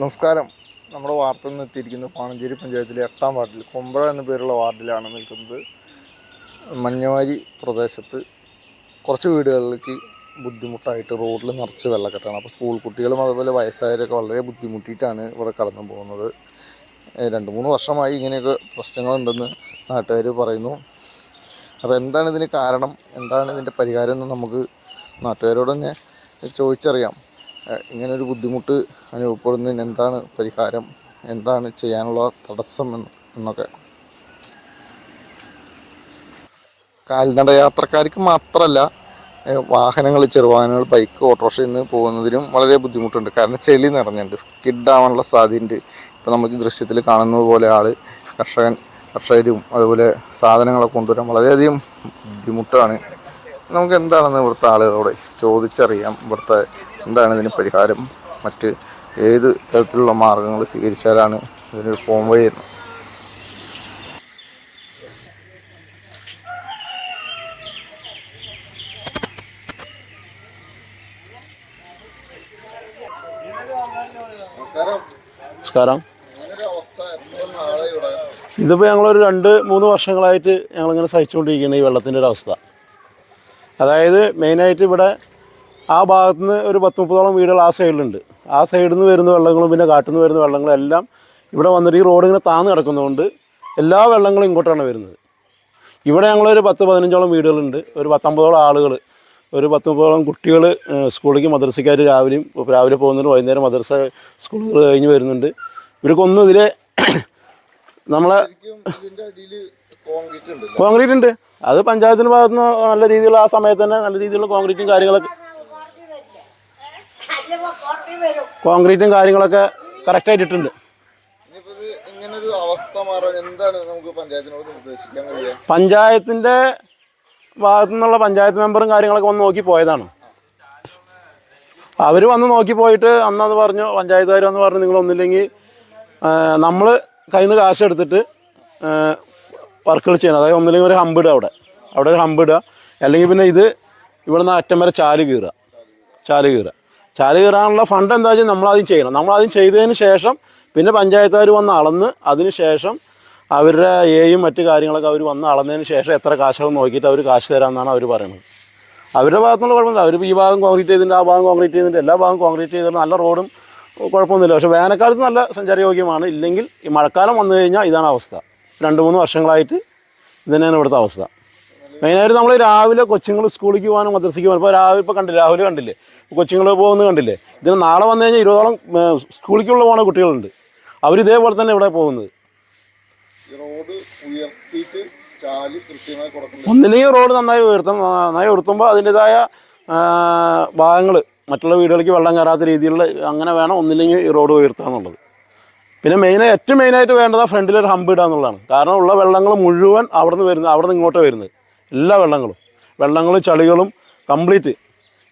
നമസ്കാരം. നമ്മുടെ വാർത്തയിൽ നിന്ന് എത്തിയിരിക്കുന്നത് പാണഞ്ചേരി പഞ്ചായത്തിലെ എട്ടാം വാർഡിൽ കൊമ്പഴ എന്ന പേരുള്ള വാർഡിലാണ് നിൽക്കുന്നത്. മഞ്ഞവാരി പ്രദേശത്ത് കുറച്ച് വീടുകളിലേക്ക് ബുദ്ധിമുട്ടായിട്ട് റോഡിൽ നിറച്ച് വെള്ളക്കെട്ടാണ്. അപ്പോൾ സ്കൂൾ കുട്ടികളും അതുപോലെ വയസ്സായവരൊക്കെ വളരെ ബുദ്ധിമുട്ടിയിട്ടാണ് ഇവിടെ കടന്നു പോകുന്നത്. രണ്ട് മൂന്ന് വർഷമായി ഇങ്ങനെയൊക്കെ പ്രശ്നങ്ങളുണ്ടെന്ന് നാട്ടുകാർ പറയുന്നു. അപ്പോൾ എന്താണ് ഇതിന് കാരണം? എന്താണ് ഇതിന്റെ പരിഹാരം എന്ന് നമുക്ക് നാട്ടുകാരോട് തന്നെ ചോദിച്ചറിയാം. ഇങ്ങനൊരു ബുദ്ധിമുട്ട് അനുഭവപ്പെടുന്നതിന് എന്താണ് പരിഹാരം? എന്താണ് ചെയ്യാനുള്ള തടസ്സം എന്ന് എന്നൊക്കെ. കാൽനട യാത്രക്കാർക്ക് മാത്രമല്ല വാഹനങ്ങൾ ചെറുവാഹനങ്ങൾ ബൈക്ക് ഓട്ടോറിക്ഷയിൽ നിന്ന് പോകുന്നതിനും വളരെ ബുദ്ധിമുട്ടുണ്ട്. കാരണം ചെളി നിറഞ്ഞുണ്ട് സ്കിഡ് ആവാനുള്ള സാധ്യതയുണ്ട്. ഇപ്പോൾ നമുക്ക് ദൃശ്യത്തിൽ കാണുന്നത് പോലെ ആൾ കർഷകൻ കർഷകരും അതുപോലെ സാധനങ്ങളൊക്കെ കൊണ്ടുവരാൻ വളരെയധികം ബുദ്ധിമുട്ടാണ്. നമുക്ക് എന്താണെന്ന് ഇവിടുത്തെ ആളുകളോട് ചോദിച്ചറിയാം. ഇവിടുത്തെ എന്താണ് ഇതിന് പരിഹാരം? മറ്റ് ഏത് തരത്തിലുള്ള മാർഗങ്ങൾ സ്വീകരിച്ചാലാണ് ഇതിനൊരു പോംവഴി എന്ന് നമസ്കാരം. ഇതിപ്പോൾ ഞങ്ങളൊരു രണ്ട് മൂന്ന് വർഷങ്ങളായിട്ട് ഞങ്ങളിങ്ങനെ സഹിച്ചുകൊണ്ടിരിക്കുകയാണ് ഈ വെള്ളത്തിന്റെ ഒരു അവസ്ഥ. അതായത് മെയിനായിട്ട് ഇവിടെ ആ ഭാഗത്തു നിന്ന് ഒരു പത്ത് മുപ്പതോളം വീടുകൾ ആ സൈഡിലുണ്ട്. ആ സൈഡിൽ നിന്ന് വരുന്ന വെള്ളങ്ങളും പിന്നെ കാട്ടിൽ നിന്ന് വരുന്ന വെള്ളങ്ങളും എല്ലാം ഇവിടെ വന്നിട്ട് ഈ റോഡ് ഇങ്ങനെ താന്ന് കിടക്കുന്നതുകൊണ്ട് എല്ലാ വെള്ളങ്ങളും ഇങ്ങോട്ടാണ് വരുന്നത്. ഇവിടെ ഞങ്ങളൊരു പത്ത് പതിനഞ്ചോളം വീടുകളുണ്ട്. ഒരു പത്തൊമ്പതോളം ആളുകൾ ഒരു പത്ത് മുപ്പതോളം കുട്ടികൾ സ്കൂളിലേക്ക് മദ്രസയ്ക്കാർ രാവിലെയും രാവിലെ പോകുന്നുണ്ട് വൈകുന്നേരം മദ്രസ സ്കൂളുകൾ കഴിഞ്ഞ് വരുന്നുണ്ട്. ഇവർക്കൊന്നും ഇതിലെ നമ്മളെ കോൺക്രീറ്റ് ഉണ്ട് കോൺക്രീറ്റ് ഉണ്ട് അത് പഞ്ചായത്തിന്റെ ഭാഗത്ത് നിന്ന് നല്ല രീതിയിലുള്ള ആ സമയത്ത് തന്നെ നല്ല രീതിയിലുള്ള കോൺക്രീറ്റും കാര്യങ്ങളൊക്കെ കോൺക്രീറ്റും കാര്യങ്ങളൊക്കെ കറക്റ്റായിട്ട് ഇട്ടിട്ടുണ്ട് ഇനിയിപ്പോ ഇത് ഇങ്ങനൊരു അവസ്ഥ മാറാൻ എന്താണ് നമുക്ക് കാര്യങ്ങളൊക്കെ കറക്റ്റ് ആയിട്ടിട്ടുണ്ട് പഞ്ചായത്തിന്റെ ഭാഗത്തു നിന്നുള്ള പഞ്ചായത്ത് മെമ്പറും കാര്യങ്ങളൊക്കെ വന്ന് നോക്കി പോയതാണ്. അവർ വന്ന് നോക്കി പോയിട്ട് അന്നത് പറഞ്ഞു പഞ്ചായത്തുകാർ വന്ന് പറഞ്ഞു നിങ്ങളൊന്നില്ലെങ്കിൽ നമ്മൾ കയ്യിൽ നിന്ന് കാശ് എടുത്തിട്ട് വർക്കുകൾ ചെയ്യണം. അതായത് ഒന്നില്ലെങ്കിൽ ഒരു ഹമ്പിടുക ഇടുക അവിടെ. അവിടെ ഒരു ഹമ്പിടുക അല്ലെങ്കിൽ പിന്നെ ഇത് ഇവിടുന്ന് അറ്റം വരെ ചാൽ കീറുക. ചാൽ കീറുക. ചാൽ കീറാനുള്ള ഫണ്ട് എന്താ വെച്ചാൽ നമ്മളാദ്യം ചെയ്യണം. നമ്മളാദ്യം ചെയ്തതിന് ശേഷം പിന്നെ പഞ്ചായത്തുകാർ വന്ന് അളന്ന് അതിന് ശേഷം അവരുടെ എയും മറ്റു കാര്യങ്ങളൊക്കെ അവർ വന്ന് അളന്നതിന് ശേഷം എത്ര കാശാവും നോക്കിയിട്ട് അവർ കാശ് തരാമെന്നാണ് അവർ പറയുന്നത്. അവരുടെ ഭാഗത്തുനിന്നുള്ള കുഴപ്പമില്ല അവർ ഈ ഭാഗം കോൺക്രീറ്റ് ചെയ്തിട്ടുണ്ട് ആ ഭാഗം കോൺക്രീറ്റ് ചെയ്തിട്ടുണ്ട് എല്ലാ ഭാഗം കോൺക്രീറ്റ് ചെയ്തിട്ടുണ്ട്. നല്ല റോഡും കുഴപ്പമൊന്നുമില്ല. പക്ഷേ വേനൽക്കാലത്ത് നല്ല സഞ്ചാരയോഗ്യമാണ് ഇല്ലെങ്കിൽ ഈ മഴക്കാലം വന്നു കഴിഞ്ഞാൽ ഇതാണ് അവസ്ഥ. രണ്ട് മൂന്ന് വർഷങ്ങളായിട്ട് ഇത് തന്നെയാണ് ഇവിടുത്തെ അവസ്ഥ. മെയിനായിട്ട് നമ്മൾ രാവിലെ കൊച്ചുങ്ങൾ സ്കൂളിലേക്ക് പോകാനും മദ്രസയ്ക്ക് പോകാനും. ഇപ്പോൾ രാവിലെ ഇപ്പോൾ കണ്ടില്ല? രാവിലെ കണ്ടില്ലേ? കൊച്ചുങ്ങൾ പോകുന്നത് കണ്ടില്ലേ? ഇതിന് നാളെ വന്നു കഴിഞ്ഞാൽ ഇരുപതോളം സ്കൂളിലേക്കുള്ള പോകുന്ന കുട്ടികളുണ്ട്. അവരിതേപോലെ തന്നെ ഇവിടെ പോകുന്നത്. ഒന്നില്ലെങ്കിൽ റോഡ് നന്നായി ഉയർത്തും നന്നായി ഉയർത്തുമ്പോൾ അതിന്റെതായ ഭാഗങ്ങൾ മറ്റുള്ള വീടുകളിലേക്ക് വെള്ളം കയറാത്ത രീതിയിലുള്ള അങ്ങനെ വേണം ഒന്നില്ലെങ്കിൽ ഈ റോഡ് ഉയർത്തുക എന്നുള്ളത്. പിന്നെ മെയിനായി ഏറ്റവും മെയിനായിട്ട് വേണ്ടത് ആ ഫ്രണ്ടിൽ ഒരു ഹമ്പ് ഇടുക എന്നുള്ളതാണ്. കാരണം ഉള്ള വെള്ളങ്ങൾ മുഴുവൻ അവിടെ നിന്ന് വരുന്നത് അവിടെ നിന്ന് ഇങ്ങോട്ട് വരുന്നത്. എല്ലാ വെള്ളങ്ങളും. വെള്ളങ്ങളും ചളികളും കംപ്ലീറ്റ്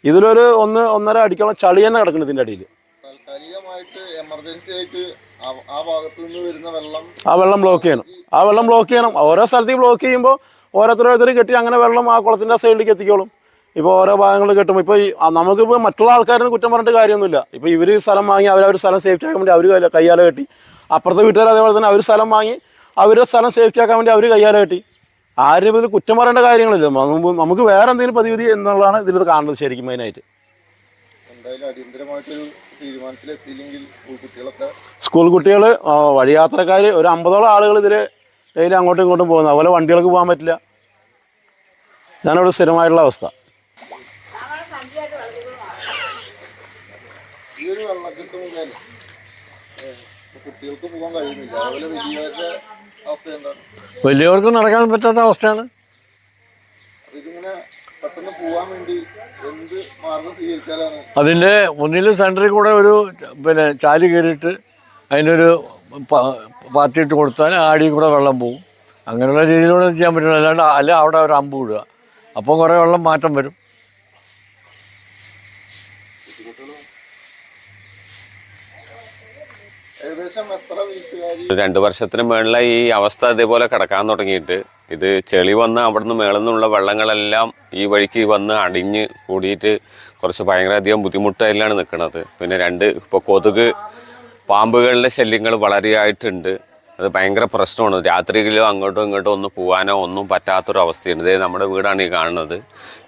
ഇതിലൊരു ഒന്ന് ഒന്നര അടിക്കോളം ചളി തന്നെ കിടക്കുന്നത് ഇതിന്റെ അടിയിൽ ആ- വെള്ളം ബ്ലോക്ക് ചെയ്യണം. ആ വെള്ളം ബ്ലോക്ക് ചെയ്യണം. ഓരോ സ്ഥലത്തേക്ക് ബ്ലോക്ക് ചെയ്യുമ്പോൾ ഓരോരുത്തരോരുത്തർ കെട്ടി അങ്ങനെ വെള്ളം ആ കുളത്തിന്റെ സൈഡിലേക്ക് എത്തിക്കോളും. ഇപ്പോൾ ഓരോ ഭാഗങ്ങൾ കെട്ടും ഇപ്പോൾ ഈ നമുക്കിപ്പോൾ മറ്റുള്ള ആൾക്കാരിൽ കുറ്റം പറഞ്ഞിട്ട് കാര്യമൊന്നുമില്ല. ഇപ്പോൾ ഇവർ സ്ഥലം വാങ്ങി അവർ അവരവർ സ്ഥലം സേഫ്റ്റി ആക്കാൻ വേണ്ടി അവർ കയ്യാല കെട്ടി. അപ്പുറത്തെ വീട്ടുകാർ അതേപോലെ തന്നെ അവർ സ്ഥലം വാങ്ങി അവരുടെ സ്ഥലം സേഫ്റ്റി ആക്കാൻ വേണ്ടി അവർ കയ്യാല കെട്ടി. ആരും ഇതിൽ കുറ്റം പറയേണ്ട കാര്യങ്ങളില്ല. നമുക്ക് വേറെ എന്തെങ്കിലും പ്രതിവിധി എന്നുള്ളതാണ് ഇതിൽ കാണുന്നത് ശരിക്കും മെയിനായിട്ട് സ്കൂൾ കുട്ടികൾ വഴിയാത്രക്കാർ ഒരു അമ്പതോളം ആളുകൾ ഇതിൽ ഡെയിലി അങ്ങോട്ടും ഇങ്ങോട്ടും പോകുന്നത് അതുപോലെ വണ്ടികൾക്ക് പോകാൻ പറ്റില്ല. ഞാനവിടെ സ്ഥിരമായിട്ടുള്ള അവസ്ഥ. കുട്ടികൾക്ക് പോകാൻ കഴിയുന്നില്ല. അതുപോലെ വലിയവരുടെ എന്താണ് വലിയവർക്ക് നടക്കാൻ പറ്റാത്ത അവസ്ഥയാണ്. അതിന്റെ ഒന്നിൽ സെന്ററിൽ കൂടെ ഒരു പിന്നെ ചാൽ കയറിയിട്ട് അതിനൊരു പാത്തിയിട്ട് കൊടുത്താൽ ആടി കൂടെ വെള്ളം പോകും അങ്ങനെയുള്ള രീതിയിലൂടെ ചെയ്യാൻ പറ്റില്ല അല്ലാണ്ട് അല്ല അവിടെ ഒരു അമ്പ് വിടുക അപ്പോൾ കുറേ വെള്ളം മാറ്റം വരും. രണ്ട് വർഷത്തിന് മേളിലായി ഈ അവസ്ഥ ഇതേപോലെ കിടക്കാൻ തുടങ്ങിയിട്ട്. ഇത് ചെളി വന്ന് അവിടുന്ന് മേളിൽ നിന്നുള്ള വെള്ളങ്ങളെല്ലാം ഈ വഴിക്ക് വന്ന് അടിഞ്ഞ് കൂടിയിട്ട് കുറച്ച് ഭയങ്കര അധികം ബുദ്ധിമുട്ടായിലാണ് നിൽക്കുന്നത്. പിന്നെ രണ്ട് ഇപ്പോൾ കൊതുക് പാമ്പുകളുടെ ശല്യങ്ങൾ വളരെയായിട്ടുണ്ട്. അത് ഭയങ്കര പ്രശ്നമാണ്. രാത്രികളിലോ അങ്ങോട്ടും ഇങ്ങോട്ടും ഒന്നും പോകാനോ ഒന്നും പറ്റാത്തൊരവസ്ഥയുണ്ട് ഇതേ നമ്മുടെ വീടാണ് ഈ കാണുന്നത്.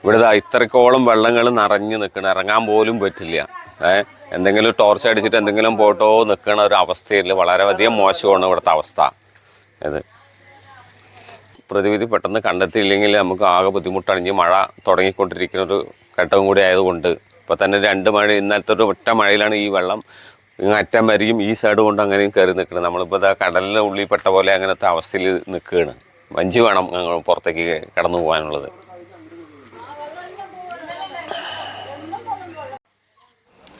ഇവിടെ ഇത്രക്കോളം വെള്ളങ്ങൾ നിറഞ്ഞ് നിൽക്കണം ഇറങ്ങാൻ പോലും പറ്റില്ല. എന്തെങ്കിലും ടോർച്ച് അടിച്ചിട്ട് എന്തെങ്കിലും പോട്ടോ നിൽക്കുന്ന ഒരു അവസ്ഥയിൽ വളരെയധികം മോശമാണ് ഇവിടുത്തെ അവസ്ഥ. ഇത് പ്രതിവിധി പെട്ടെന്ന് കണ്ടെത്തിയില്ലെങ്കിൽ നമുക്ക് ആകെ ബുദ്ധിമുട്ടാണ് ഇനി മഴ തുടങ്ങിക്കൊണ്ടിരിക്കുന്ന ഒരു ഘട്ടവും കൂടി ആയതുകൊണ്ട് ഇപ്പോൾ തന്നെ രണ്ട് മഴ ഇന്നലത്തെ ഒരു ഒറ്റ മഴയിലാണ് ഈ വെള്ളം അറ്റം വരെയും ഈ സൈഡ് കൊണ്ട് അങ്ങനെയും കയറി നിൽക്കുന്നത് നമ്മളിപ്പോൾ ഇതാ കടലിന്റെ ഉള്ളിൽ പെട്ട പോലെ അങ്ങനത്തെ അവസ്ഥയിൽ നിൽക്കുകയാണ് വഞ്ചി വേണം ഞങ്ങൾ പുറത്തേക്ക് കടന്നു പോകാനുള്ളത്.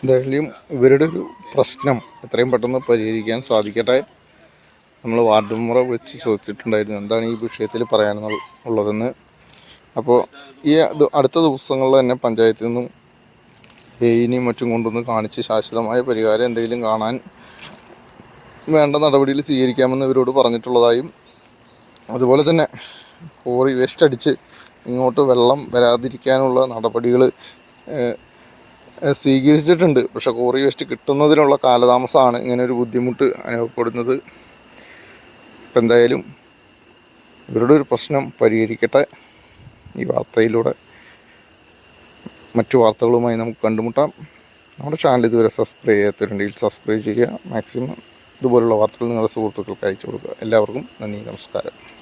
എന്തായാലും ഇവരുടെ ഒരു പ്രശ്നം എത്രയും പെട്ടെന്ന് പരിഹരിക്കാൻ സാധിക്കട്ടെ. നമ്മൾ വാർഡ് മെമ്പറെ വിളിച്ച് ചോദിച്ചിട്ടുണ്ടായിരുന്നു എന്താണ് ഈ വിഷയത്തിൽ പറയാനുള്ള ഉള്ളതെന്ന്. അപ്പോൾ ഈ അടുത്ത ദിവസങ്ങളിൽ തന്നെ പഞ്ചായത്തിൽ നിന്നും എയിനെയും മറ്റും കൊണ്ടൊന്ന് കാണിച്ച് ശാശ്വതമായ പരിഹാരം എന്തെങ്കിലും കാണാൻ വേണ്ട നടപടികൾ സ്വീകരിക്കാമെന്ന് ഇവരോട് പറഞ്ഞിട്ടുള്ളതായും അതുപോലെ തന്നെ കോറി വേസ്റ്റ് അടിച്ച് ഇങ്ങോട്ട് വെള്ളം വരാതിരിക്കാനുള്ള നടപടികൾ സ്വീകരിച്ചിട്ടുണ്ട്. പക്ഷെ കോറി വേസ്റ്റ് കിട്ടുന്നതിനുള്ള കാലതാമസമാണ് ഇങ്ങനെ ഒരു ബുദ്ധിമുട്ട് അനുഭവപ്പെടുന്നത്. ഇപ്പം എന്തായാലും ഇവരുടെ ഒരു പ്രശ്നം പരിഹരിക്കട്ടെ. ഈ വാർത്തയിലൂടെ മറ്റു വാർത്തകളുമായി നമുക്ക് കണ്ടുമുട്ടാം. നമ്മുടെ ചാനൽ ഇതുവരെ സബ്സ്ക്രൈബ് ചെയ്യാത്തവരുണ്ടെങ്കിൽ സബ്സ്ക്രൈബ് ചെയ്യുക. മാക്സിമം ഇതുപോലുള്ള വാർത്തകൾ നിങ്ങളുടെ സുഹൃത്തുക്കൾക്ക് അയച്ചു കൊടുക്കുക. എല്ലാവർക്കും നന്ദി നമസ്കാരം.